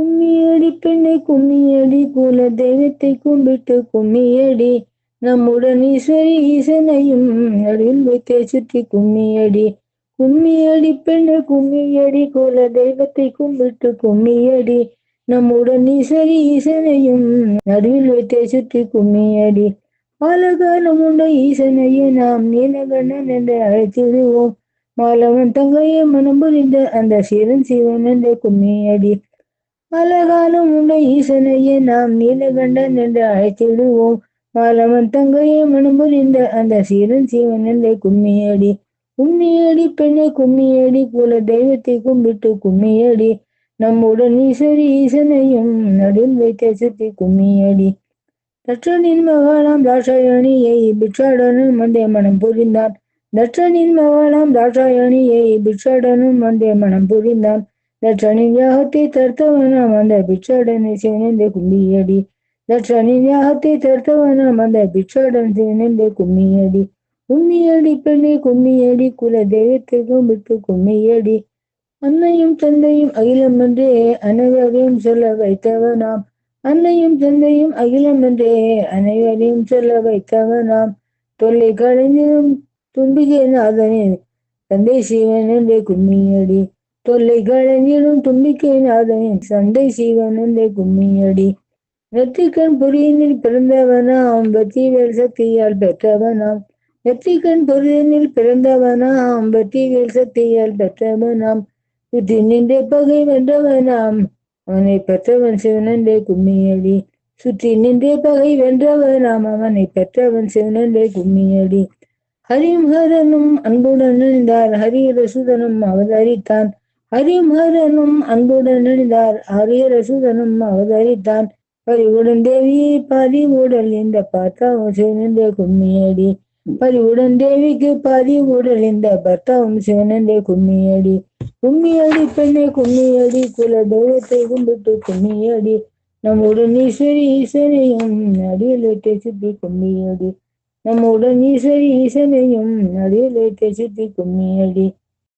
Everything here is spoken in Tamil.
கும்மியடி பெண்ணை கும்மியடி குல தெய்வத்தை கும்பிட்டு கும்மியடி. நம்முடன் ஈஸ்வரி ஈசனையும் நடுவில் வைத்தே சுற்றி கும்மியடி. கும்மியடி பெண்ணை கும்மியடி குல தெய்வத்தை கும்பிட்டு கும்மியடி. நம்முடன் ஈஸ்வரி ஈசனையும் நடுவில் வைத்தே சுற்றி கும்மியடி. பாலகாலம் உண்ட ஈசனையே நாம் நீலகண்ணன் என்று அழைத்திடுவோம். மாலவன் தங்கையை மனம் புரிந்த அந்த சீரன் சிவன் என்ற கும்மியடி. பலகாலம் உண்ட ஈசனையே நாம் நீலகண்டன் என்று அழைத்திடுவோம். மாலவன் தங்கையை மனம் புரிந்த அந்த சீரன் சீவன் என்று கும்மியடி. கும்மியடி பெண்ணை கும்மியடி குல தெய்வத்தை கும்பிட்டு கும்மியடி. நம்முடன் ஈஸ்வரி ஈசனையும் நடுவில் வைத்த சுத்தி கும்மியடி. தற்றனின் மகாலாம் தாட்சாயணியை பிட்சாடனும் மந்தே மனம் புரிந்தான். தற்றனின் மகாலாம் தாட்சாயணியை பிட்சாடனும் மந்தே மனம் புரிந்தான். தற்றனின் யாகத்தை தர்த்தவனாம் அந்த பிட்சாடனை சிவனெந்த கும்மியடி தற்றனின் யாகத்தை தர்த்தவனாம் அந்த பிட்சாடன் சிவனெந்த கும்மியடி கும்மியடி பெண்ணை கும்மியடி குல தெய்வத்தை கும்பிட்டு கும்மியடி அன்னையும் தந்தையும் அகிலம் என்றே அனைவரையும் சொல்ல வைத்தவனாம் அன்னையும் தந்தையும் அகிலம் என்றே அனைவரையும் சொல்ல வைத்தவனாம் தொல்லை கலைஞரும் தும்பிகை நாதனே தந்தை சிவன் என்றே கும்மியடி தொல்லை கலைஞரும் தும்பிக்கை நாதன் சண்டை சிவன் கும்மியடி. நெற்றிக்கண் பொறியினில் பிறந்தவனாம் வெற்றிவேல் சக்தியால் பெற்றவனாம். நெற்றிக்கண் பொறியினில் பிறந்தவனாம் வெற்றிவேல் சக்தியால் பெற்றவனாம். சுற்றி நின்றே பகை வென்றவனாம் அவனை பெற்றவன் சிவனண்டே கும்மியடி. சுற்றி நின்றே பகை வென்றவனாம் அவனை பெற்றவன் சிவனண்டே கும்மியடி. ஹரிம் ஹரனும் அன்புடன் ஹரி ரசுதனும் அவதரித்தான் ஹரிமரனும் அன்புடன் நினைந்தார் ஹரியரசுதனும் அவதரித்தான். பறிவுடன் தேவி பறிவுடல் இந்த பார்த்தாவும் சிவனண்டே கும்மியடி. பறிவுடன் தேவிக்கு பறிவுடல் இந்த பர்த்தாவும் சிவனண்டே கும்மியடி. கும்மியடி பெண்ணை கும்மியடி. குல தெய்வத்தை கும்பிட்டு கும்மியடி. நம்முடன் ஈஸ்வரி ஈஸ்வரையும் நடியில் வைத்து சுற்றி கும்மியடி. நம்முடன் ஈஸ்வரி ஈசனையும் நடியில் வைத்து சுற்றி கும்மியடி.